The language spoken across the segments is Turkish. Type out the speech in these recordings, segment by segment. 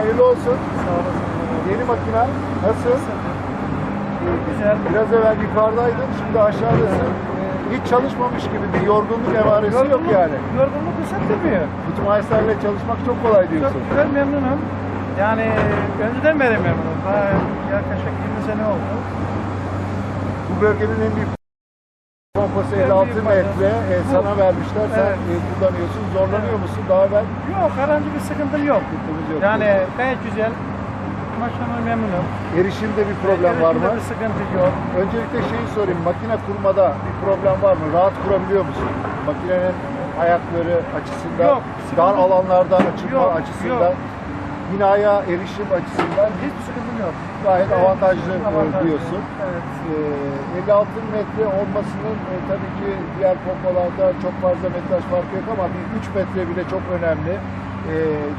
hayırlı olsun. Sağ olasın. Yeni makina nasıl? Güzel. Biraz evvel yukarıdaydın, şimdi aşağıdasın. Hiç çalışmamış gibi bir yorgunluk emaresi yok yani. Yorgunluk hissettirmiyor. Futmeister'le çalışmak çok kolay Çok diyorsun. güzel memnunum. Yani önceden beri memnunum. Daha yaklaşık 20 sene oldu. Bu bölgenin en büyük pompası En 56 büyük metre e, sana vermişler. Sen Evet. e, kullanıyorsun. Zorlanıyor musun? Daha evvel Yok herhangi bir sıkıntım yok. sıkıntımız yok. Yani gayet güzel. Maşallah memnunum. erişimde bir problem var mı? Erişimde Bir sıkıntı yok. Öncelikle şeyi sorayım. Makine kurmada bir problem var mı? Rahat kurabiliyor musun? Makinenin ayakları açısından, Yok, sıkıntı- dar alanlardan açılma Yok, açısından, binaya erişim açısından Hiçbir sıkıntım yok. gayet Evet, avantajlı e, avantajlı. diyorsun. Evet. Ee, 56 metre olmasının e, tabii ki diğer pompalarda çok fazla metraj farkı yok ama bir 3 metre bile çok önemli. Ee,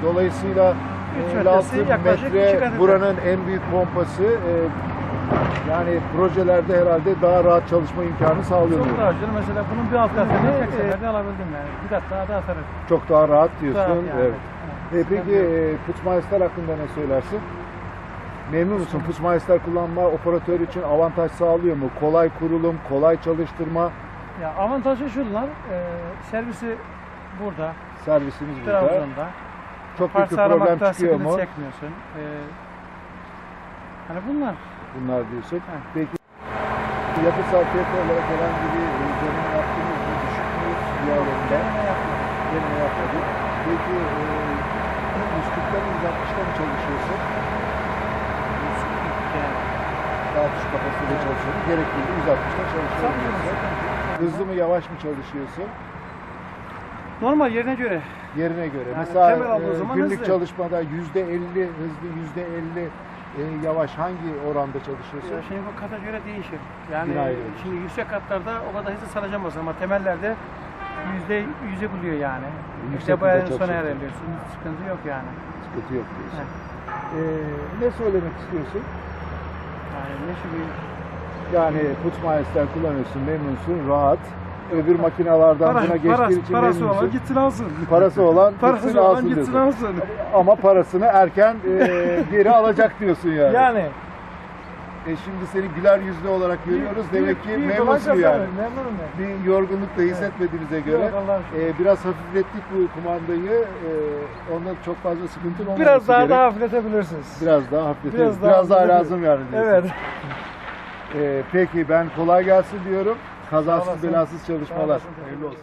dolayısıyla Üç 56 metresi yaklaşık iki metre buranın en büyük pompası. Ee, yani projelerde herhalde daha rahat çalışma imkanı sağlıyor. Çok daha güzel. Mesela bunun bir alt katını eksenlerde alabildim yani. Bir kat daha da atarım. Çok daha rahat diyorsun. Rahat yani. Evet. E, peki e, Putzmeister hakkında ne söylersin? Memnun musun? Putzmeister kullanma operatör için avantaj sağlıyor mu? Kolay kurulum, kolay çalıştırma Ya avantajı şunlar. E, servisi burada. servisimiz burada. Trabzon'da. Çok büyük Parça bir problem çıkıyor sıkıntı mu? çekmiyorsun. E, hani bunlar. Bunlar diyorsun. Peki yapı sarfiyatı olarak herhangi bir e, deneme yaptınız mı? Düşük mü? Yapmadım. deneme yapmadık. Peki e, üstlükten 160'ta mı çalışıyorsun? Yani. Daha düşük kapasitede çalışıyorsun. Gerektiğinde 160'ta çalışıyorsun. Tabii. Hızlı mı yavaş mı çalışıyorsun? Normal yerine göre. Yerine göre. Yani Mesela e, günlük hızlı. çalışmada yüzde 50 hızlı, yüzde 50 e, yavaş hangi oranda çalışıyorsun? Ya şimdi bu kata göre değişir. Yani göre şimdi yüksek katlarda o kadar hızlı saracağım ama temellerde yüzde yüze buluyor yani. Yüksek hızda bayanın sona ereliyorsun. Sıkıntı yok yani. Sıkıntı yok diyorsun. Evet. E, ne söylemek istiyorsun? Yani ne şu bir Yani Putzmeister kullanıyorsun, memnunsun, rahat. Öbür makinalardan buna geçtiğin parası, için parası memnunsun. olan gitsin alsın. Parası olan Parası gitsin olan alsın gitsin alsın. Ama parasını erken e, geri alacak diyorsun yani. Yani. E şimdi seni güler yüzlü olarak görüyoruz. Demek ki büyük memnunsun yani. Memnunum ben. Bir yorgunluk da hissetmediğinize göre Yok, e, biraz hafiflettik bu kumandayı. E, ondan çok fazla sıkıntın olmaması Biraz daha gerek. da hafifletebilirsiniz. biraz daha hafifletelim. Biraz Biraz daha lazım yani. diyorsun. Evet. E, peki ben kolay gelsin diyorum. Sağ Kazasız olasın. belasız çalışmalar. Hayırlı olsun.